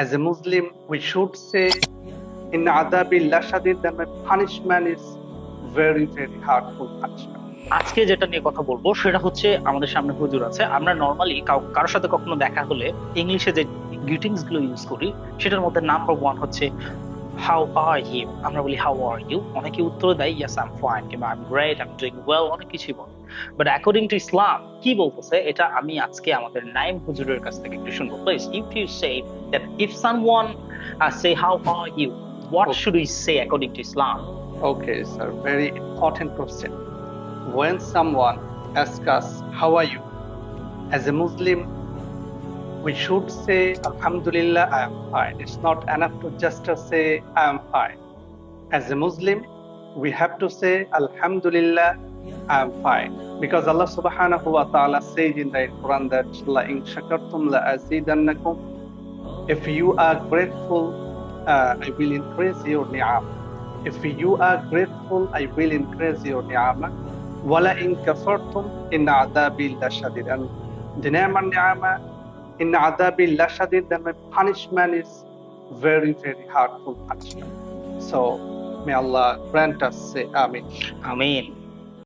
As a Muslim, we should say, in adabillah shadid, that my punishment is very, very hurtful punishment. আজকে যেটা নিয়ে কথা বলব সেটা হচ্ছে আমাদের সামনে হুজুর আছে। আমরা নর্মালি কারোর সাথে কখনো দেখা হলে ইংলিশে যে গ্রিটিংসগুলো ইউজ করি সেটার মধ্যে নাম্বার ওয়ান হচ্ছে হাউ আর ইউ আমরা বলি হাউ আর ইউ অনেকে উত্তর দেয় ইয়াস আই এম ফাইন কিংবা I am great I am doing well অনেক কিছুই বলে। বাট অ্যাকর্ডিং টু ইসলাম কি বলতেছে এটা আমি আজকে আমাদের নাইম হুজুরের কাছ থেকে একটু শুনব please if you say that if someone say how are you what Okay. Should we say according to Islam Okay, sir, very important question. When someone asks us, How are you? As a Muslim, we should say, Alhamdulillah, I am fine. It's not enough to just say, I am fine. As a Muslim, we have to say, Alhamdulillah, I am fine. Because Allah subhanahu wa ta'ala says in the Quran that La in shakartum la azidannakum. If you are grateful, uh, I will increase your ni'am. If you are grateful, I will increase your ni'am. Wala in kafartum in adabi la shadid. And the ni'am and in adabi la shadid, then my punishment is very, very hardful punishment. So may Allah grant us, say, Amin. Ameen.